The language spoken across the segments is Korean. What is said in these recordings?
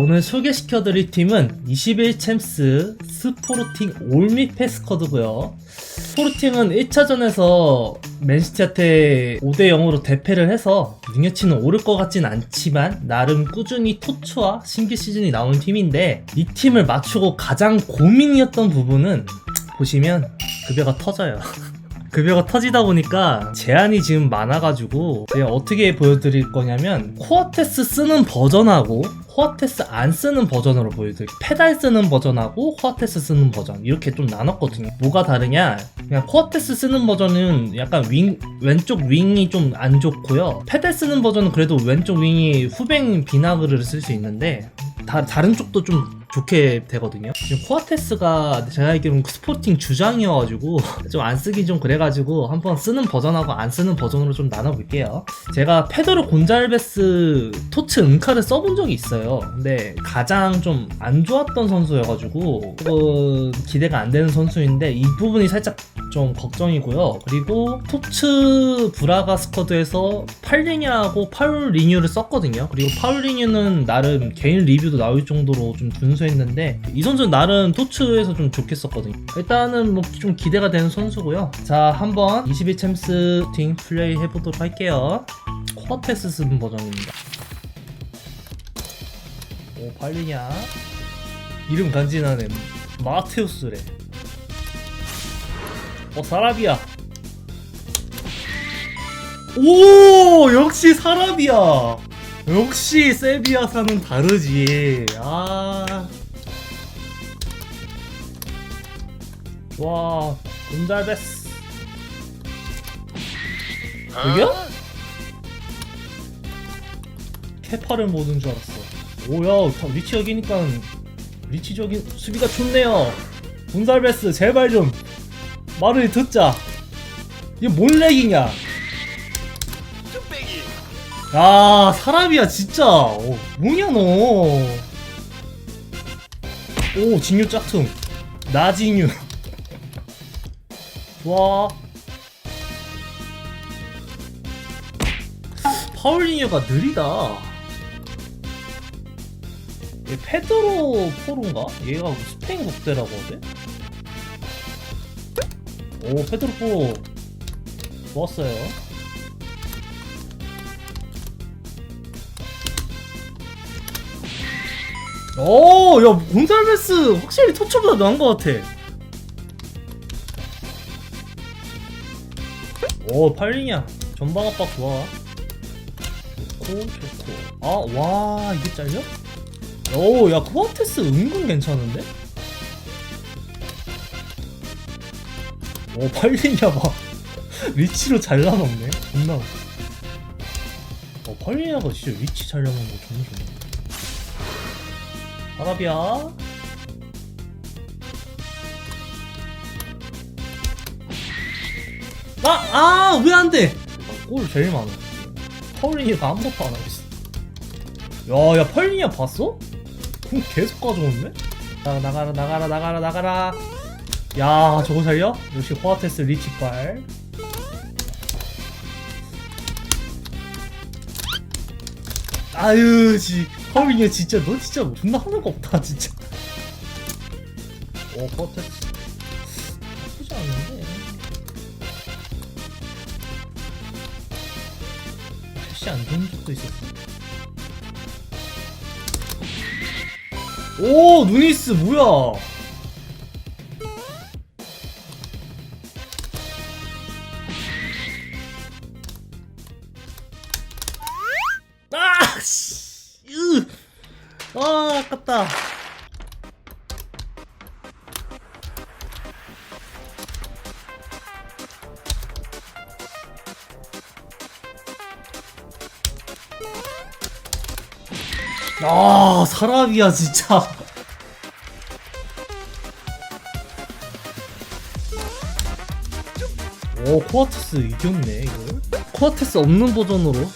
오늘 소개시켜드릴 팀은 21 챔스 스포르팅 올미 패스커드고요. 스포르팅은 1차전에서 맨시티한테 5대 0으로 대패를 해서 능력치는 오를 것 같진 않지만 나름 꾸준히 토츠와 신규 시즌이 나온 팀인데 이 팀을 맞추고 가장 고민이었던 부분은 보시면 급여가 터져요 급여가 터지다 보니까 제한이 지금 많아가지고 제가 어떻게 보여드릴 거냐면 코어테스 쓰는 버전하고 코어테스 안 쓰는 버전으로 보여드릴게요. 페달 쓰는 버전하고 코어테스 쓰는 버전 이렇게 좀 나눴거든요. 뭐가 다르냐? 그냥 코어테스 쓰는 버전은 약간 윙 왼쪽 윙이 좀 안 좋고요. 페달 쓰는 버전은 그래도 왼쪽 윙이 후뱅 비나그를 쓸 수 있는데 다, 다른 쪽도 좀 좋게 되거든요. 지금 코아테스가 제가 알기로는 스포팅 주장이어가지고 좀 안 쓰기 좀 그래가지고 한번 쓰는 버전하고 안 쓰는 버전으로 좀 나눠볼게요. 제가 페드로 곤잘베스 토츠 은카를 써본 적이 있어요. 근데 가장 좀 안 좋았던 선수여가지고 기대가 안 되는 선수인데 이 부분이 살짝 좀 걱정이고요. 그리고 토츠 브라가 스쿼드에서 팔리냐하고 파울 리뉴를 썼거든요. 그리고 파울 리뉴는 나름 개인 리뷰도 나올 정도로 좀 준수했는데 이 선수는 나름 토츠에서 좀 좋게 썼거든요. 일단은 뭐 좀 기대가 되는 선수고요. 자 한번 21 챔스 팀 플레이 해보도록 할게요. 코어테스 쓰는 버전입니다. 오 팔리냐 이름 간지나네 마테우스래 어 사라비야 오 역시 사라비야 역시 세비야사는 다르지 아 와, 곤잘베스. 여기야? 캐파를 모든 줄 알았어. 오야, 다 리치 여기니까 리치적인 수비가 좋네요. 곤살베스 제발 좀 말을 듣자. 이게 뭔 렉이냐? 야 사람이야 진짜. 어, 뭐냐 너? 오 진유 짝퉁. 나진유. 좋아. 파울리뉴가 느리다. 얘 페드로 포로인가? 얘가 스페인 국대라고 하대? 오 페드로 포로 좋았어요. 오야 곤살베스 확실히 터치보다 나은 것 같아. 오 팔리냐 전방 압박 좋아. 좋고 좋고. 아와 이게 잘려? 오야 쿠아테스 은근 괜찮은데? 오 팔리냐 봐 리치로 잘라먹네 존나. 어 팔리냐가 진짜 리치 잘라먹는 거 존나 좋네 아라비아 아! 아! 왜 안 돼? 골 제일 많아. 파울리니가 아무것도 안 하고 있어. 야, 야, 파울리니아 봤어? 공 계속 가져오네? 나가, 나가라, 나가라, 나가라, 나가라. 야, 저거 살려? 역시 호아테스 리치빨. 아유, 지, 파울리니아 진짜, 너 진짜 뭐 존나 하는 거 없다, 진짜. 오, 호아테스. 나쁘지 않은데. 혹시 안 좋은 적도 있었어. 오 누니스 뭐야? 아 아깝다. 아 사람이야 진짜 오 코아테스 이겼네 이걸 코아테스 없는 버전으로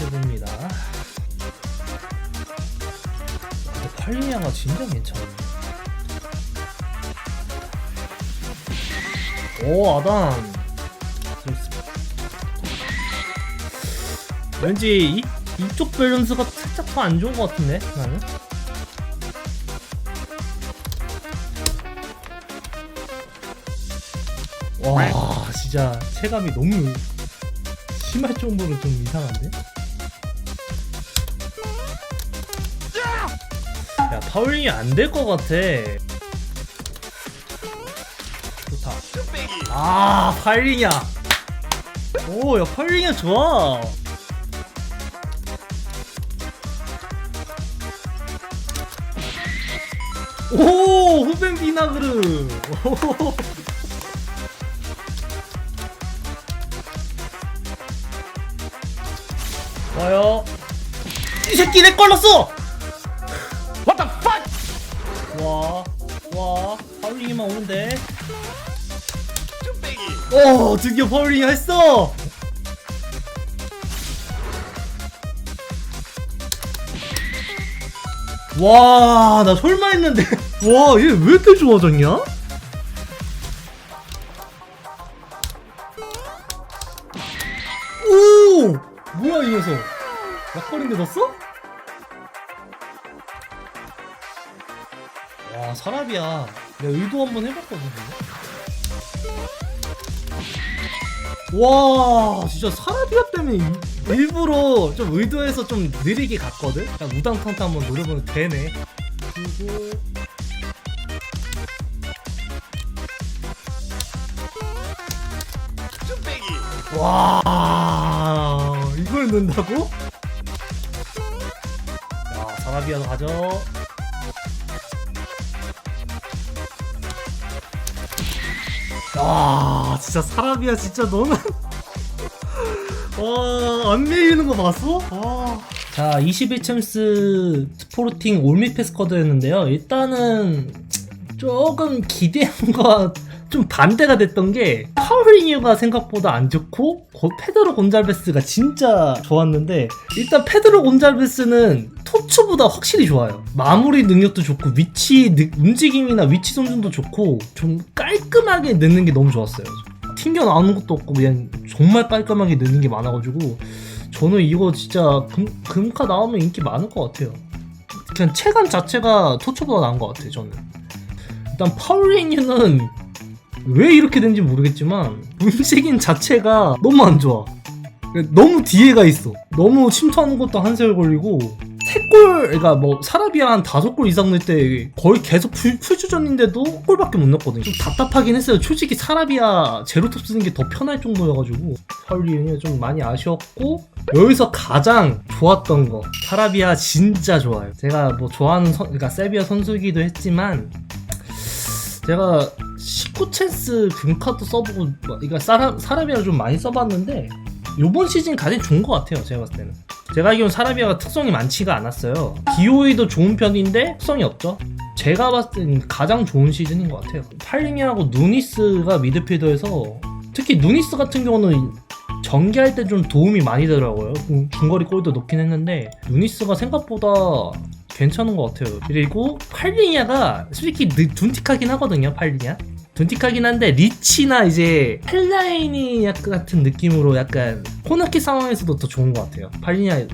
해봅니 팔미야가 진짜 괜찮아. 오, 아담. 왠지 이, 이쪽 밸런스가 살짝 더 안 좋은 것 같은데, 나는? 와, 진짜 체감이 너무 심할 정도로 좀 이상한데? 야 파울링이 안 될 것 같아. 좋다. 아 파울링이야. 오야 파울링이 좋아. 오 후벤 비나그르. 오. 와요. 이 새끼 내 걸렸어 파울링이만 오는데 오 드디어 파울링 했어 와, 나 설마 했는데. 와, 얘 왜 이렇게 좋아졌냐? 오! 뭐야, 이 녀석. 약거리인데 넣었어? 와, 사람이야. 내가 의도 한번 해봤거든. 와, 진짜 사라비아 때문에 일- 일부러 좀 의도해서 좀 느리게 갔거든? 그냥 우당탕탕 한번 노려보면 되네. 그리고 와 이걸 넣는다고? 야 사라비아도 가져 아 진짜 사라비아 진짜 너는 와안 밀리는 거 봤어? 와. 자 21챔스 스포르팅 올미 패스커드였는데요 일단은 조금 기대한 거와 좀 반대가 됐던 게 파울리뉴가 생각보다 안 좋고 고- 페드로 곤잘베스가 진짜 좋았는데 일단 페드로 곤잘베스는 토츠보다 확실히 좋아요. 마무리 능력도 좋고 위치 느- 움직임이나 위치 선정도 좋고 좀 깔끔하게 넣는 게 너무 좋았어요. 튕겨 나오는 것도 없고 그냥 정말 깔끔하게 넣는 게 많아가지고 저는 이거 진짜 금, 금카 나오면 인기 많을 것 같아요. 그냥 체감 자체가 토츠보다 나은 것 같아요 저는. 일단 파울리뉴는 왜 이렇게 된지 모르겠지만 움직임 자체가 너무 안 좋아. 너무 뒤에가 있어. 너무 침투하는 것도 한 세월 걸리고 세골 그러니까 뭐 사라비아 한 다섯 골 이상 넣을 때 거의 계속 풀, 풀주전인데도 골밖에 못 넣었거든요. 좀 답답하긴 했어요. 솔직히 사라비아 제로톱 쓰는 게 더 편할 정도여가지고 파울리뉴 좀 많이 아쉬웠고 여기서 가장 좋았던 거 사라비아 진짜 좋아요. 제가 뭐 좋아하는 선, 그러니까 세비야 선수이기도 했지만 제가 19찬스 금카도 써보고 뭐, 이거 사라, 사라비아 좀 많이 써봤는데 요번 시즌 가장 좋은 것 같아요 제가 봤을 때는 제가 알기로는 사라비아가 특성이 많지가 않았어요 기호이도 좋은 편인데 특성이 없죠 제가 봤을 때는 가장 좋은 시즌인 것 같아요 팔링이하고 누니스가 미드필더에서 특히 누니스 같은 경우는 전개할 때 좀 도움이 많이 되더라고요 음, 중거리 골도 넣긴 했는데 누니스가 생각보다 괜찮은 것 같아요. 그리고 팔리니아가 솔직히 느- 둔틱하긴 하거든요. 팔리니아. 둔틱하긴 한데 리치나 이제 펠라인이 약간 같은 느낌으로 약간 코너킥 상황에서도 더 좋은 것 같아요. 팔리니아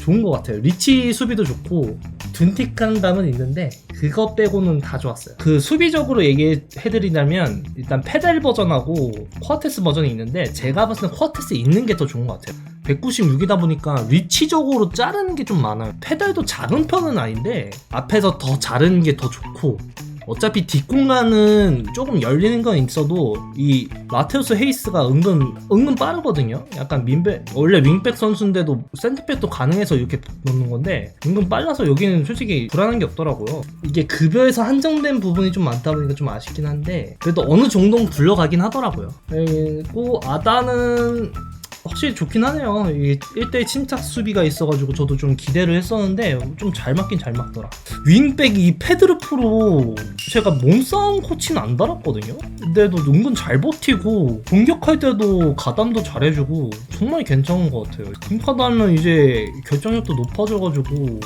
좋은 것 같아요. 리치 수비도 좋고 둔틱한 감은 있는데 그거 빼고는 다 좋았어요. 그 수비적으로 얘기해드리자면 일단 페달 버전하고 코아테스 버전이 있는데 제가 봤을 때 코아테스 있는 게 더 좋은 것 같아요. 196이다 보니까 위치적으로 자르는 게 좀 많아요. 페달도 작은 편은 아닌데 앞에서 더 자르는 게 더 좋고 어차피 뒷공간은 조금 열리는 건 있어도 이 마테우스 헤이스가 은근 은근 빠르거든요. 약간 민백 원래 윙백 선수인데도 센터백도 가능해서 이렇게 놓는 건데 은근 빨라서 여기는 솔직히 불안한 게 없더라고요. 이게 급여에서 한정된 부분이 좀 많다 보니까 좀 아쉽긴 한데 그래도 어느 정도는 굴러가긴 하더라고요. 그리고 아다는 확실히 좋긴 하네요. 이 1대1 침착 수비가 있어가지고 저도 좀 기대를 했었는데 좀 잘 맞긴 잘 맞더라. 윙백이 이 페드르 프로 제가 몸싸움 코치는 안 달았거든요. 근데도 은근 잘 버티고 공격할 때도 가담도 잘해주고 정말 괜찮은 것 같아요. 금카다면 이제 결정력도 높아져가지고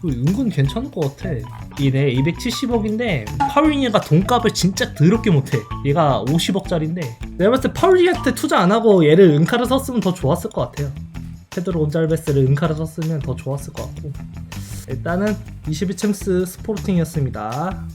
그 은근 괜찮을 것 같아. 이네 270억인데 파울리니가 돈값을 진짜 더럽게 못해. 얘가 50억짜리인데 내가 봤을 때 파울리한테 투자 안 하고 얘를 은카를 썼으면 더 좋았을 것 같아요. 페드로 온잘베스를 은카를 썼으면 더 좋았을 것 같고 일단은 22챔스 스포르팅이었습니다.